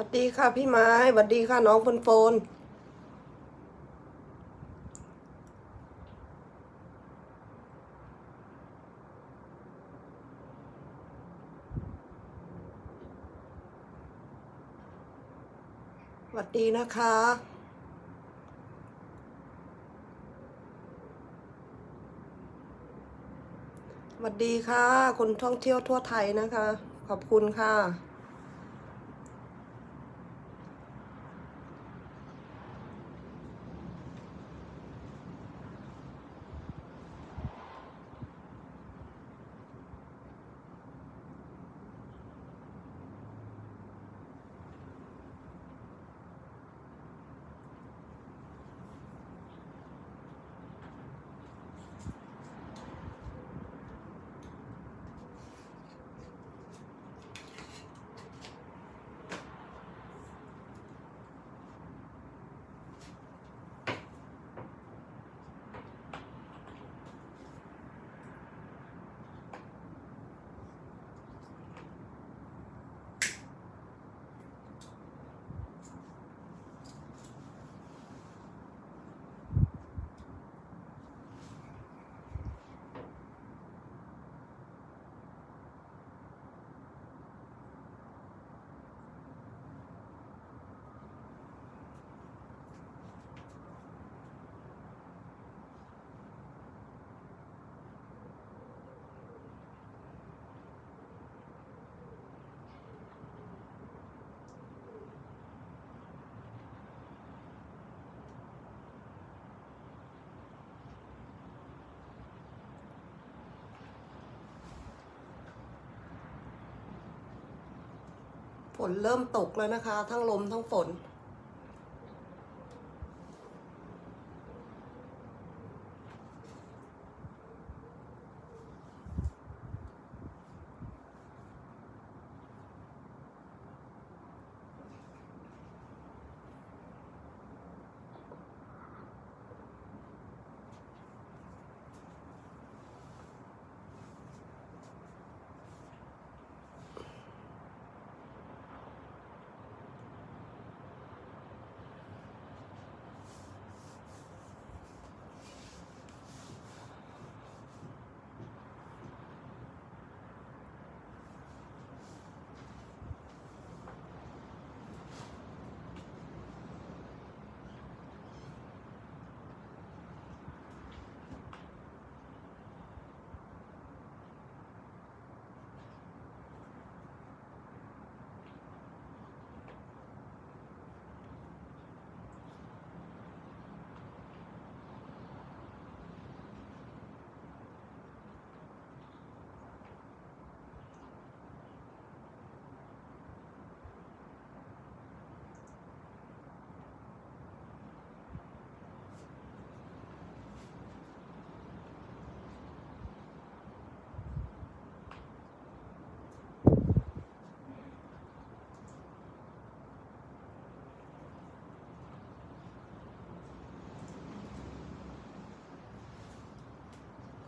วัสดีค่ะพี่ไม้สวัสดีค่ะน้องฝนฝนสวัสดีนะคะสวัสดีค่ะ คนท่องเที่ยวทั่วไทยนะคะ ขอบคุณค่ะ ฝนเริ่มตกแล้วนะคะ ทั้งลมทั้งฝน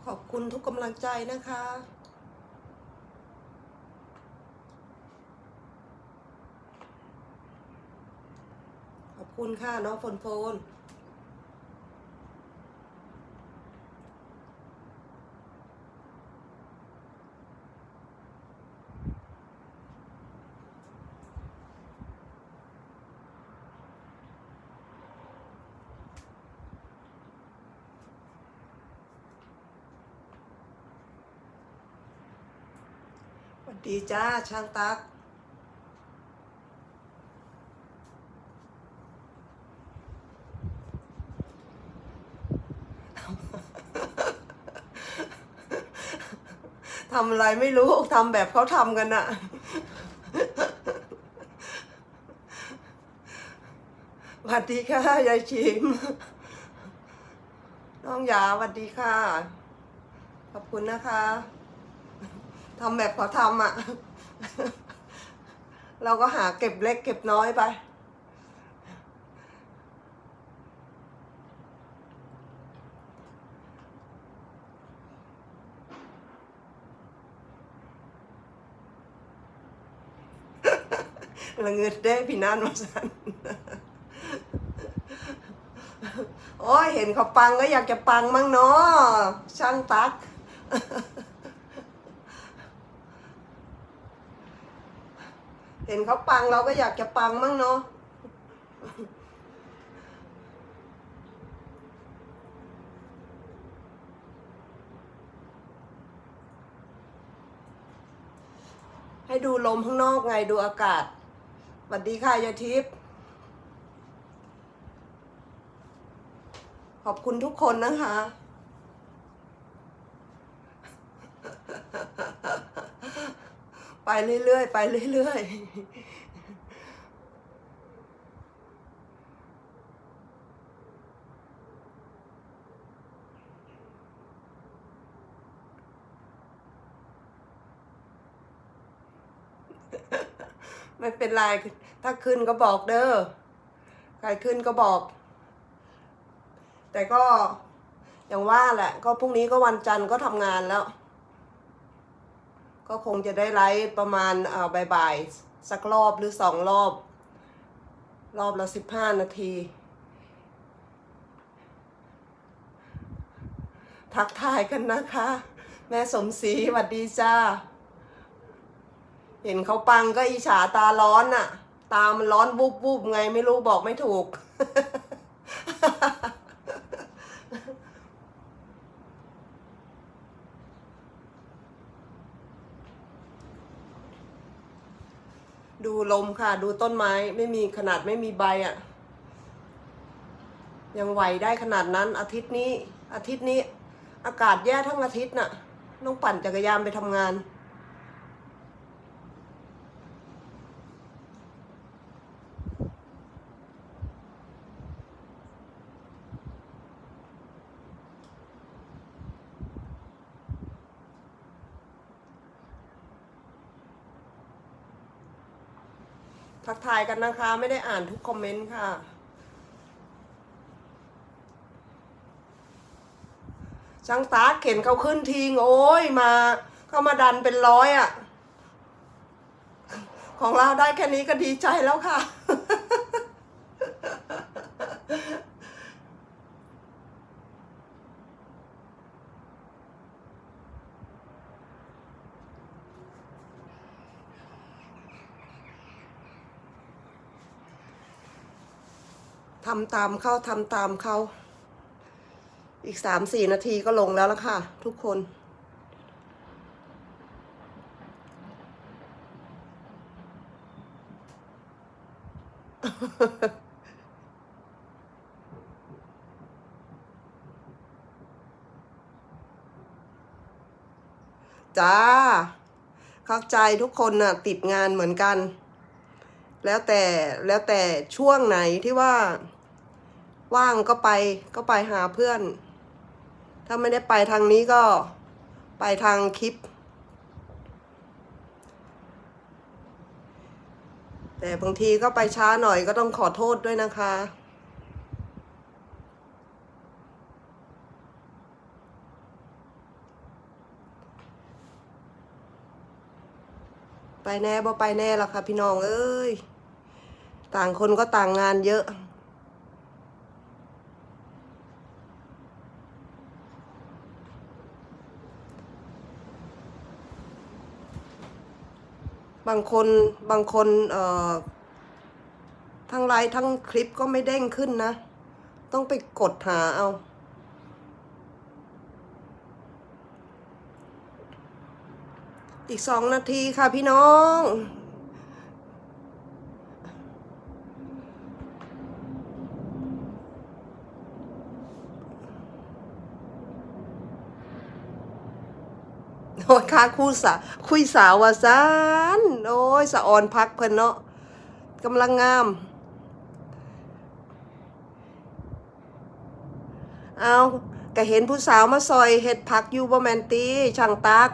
ข อบคุณทุกกำลังใจนะคะ ขอบคุณค่ะน้องฝนโฟน วัสดีจ้าช่างตัก ทำอะไรไม่รู้ทำแบบเขาทำกันน่ะสวัสดีค่ะ ยายชิม น้องยาสวัสดีค่ะ ขอบคุณนะคะ ทำแบบเขาทำอะ เราก็หาเก็บเล็กเก็บน้อยไปละเงิดได้พี่นันมาสันโอ้ยเห็นเขาปังก็อยากจะปังมั่งเนาะช่างตัก เห็นเขาปังเราก็อยากจะปังมั่งเนาะให้ดูลมข้างนอกไงดูอากาศสวัสดีค่ะยาทิพย์ขอบคุณทุกคนนะคะ ไปเรื่อยๆ ไปเรื่อยๆ ไม่เป็นไรถ้าขึ้นก็บอกเด้อ ใครขึ้นก็บอก แต่ก็อย่างว่าแหละ ก็พรุ่งนี้ก็วันจันทร์ก็ทำงานแล้ว ก็คงจะได้ไลฟ์ประมาณเอ่อบ่ายๆสักรอบหรือสองรอบ รอบละสิบห้านาที ทักทายกันนะคะ แม่สมศรีสวัสดีจ้า เห็นเขาปังก็อิจฉาตาร้อนน่ะตามันร้อนบุบบุบไงไม่รู้บอกไม่ถูก ดู ลมค่ะ ดูต้นไม้ไม่มีขนาดไม่มีใบอะ่ะ ยังไหวได้ขนาดนั้น อาทิตย์นี้ อาทิตย์นี้ อากาศแย่ทั้งอาทิตย์น่ะต้องปั่นจักรยานไปทำงาน ทักทายกันนะคะ ไม่ได้อ่านทุกคอมเมนต์ค่ะ ช่างตาเข็นเขาขึ้นทีงโอ้ยมา เข้ามาดันเป็นร้อยอะ่ะ ของเราได้แค่นี้ก็ดีใจแล้วค่ะ ทำตามเขาทำตามเขา อีกสามสี่นาทีก็ลงแล้วละค่ะ ทุกคน จ้า เข้าใจทุกคนน่ะ ติดงานเหมือนกัน แล้วแต่แล้วแต่ช่วงไหนที่ว่า ว่างก็ไปก็ไปหาเพื่อน ถ้าไม่ได้ไปทางนี้ก็ไปทางคลิป แต่บางทีก็ไปช้าหน่อยก็ต้องขอโทษด้วยนะคะไปแน่บ่ไปแน่ล้วค่ะพี่น้องเอ้ย ต่างคนก็ต่างงานเยอะ บางคนบางคนเอ่อทั้งไลฟ์ทั้งคลิปก็ไม่เด้งขึ้นนะ ต้องไปกดหาเอาอีกสองนาทีค่ะพี่น้อง โอ้ยค่าคู่สาคุยสาววาซานโอ้ยสะออนพักเพิ่นเนาะกำลังงาม เอาก็เห็นผู้สาวมาซอยเห็ดผักอยู่บ่แมนตีช่างตัก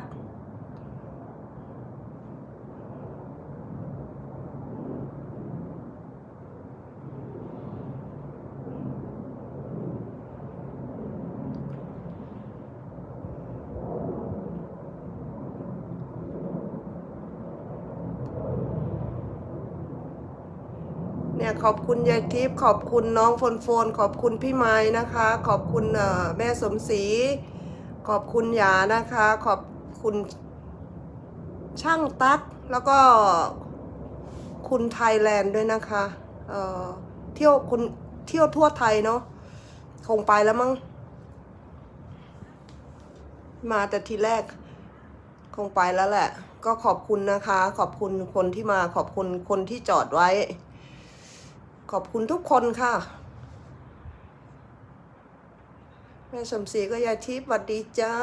อบคุณยายทิพย์ขอบคุณน้องโฟนโฟน ขอบคุณพี่ไม้นะคะ ขอบคุณแม่สมศรีขอบคุณหยานะคะ ขอบคุณช่างตั๊กแล้วก็คุณไทยแลนด์ด้วยนะคะเเที่ยวคุณเที่ยวทั่วไทยเนาะคงไปแล้วมั้งมาแต่ทีแรกคงไปแล้วแหละ ก็ขอบคุณนะคะ ขอบคุณคนที่มาขอบคุณคนที่จอดไว้ ขอบคุณทุกคนค่ะ แม่สมศรีก็ยายทิพย์สวัสดีจ้า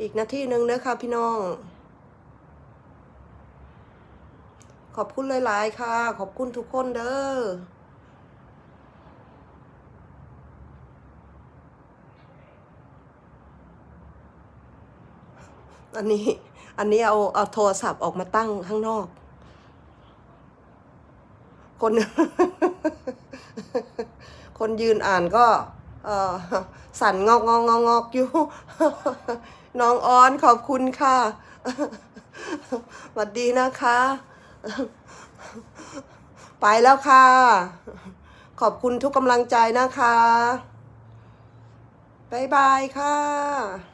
อีกนาทีหนึ่งนะคะพี่น้อง ขอบคุณหลาย ๆ ค่ะ ขอบคุณทุกคนเด้อ อันนี้ อันนี้เอาเอาโทรศัพท์ออกมาตั้งข้างนอก คน คนยืนอ่านก็สั่นงอกงอกงอกงอกอยู่ น้องอ้อนขอบคุณค่ะสวัสดีนะคะ ไปแล้วค่ะ ขอบคุณทุกกำลังใจนะคะ บ๊ายบายค่ะ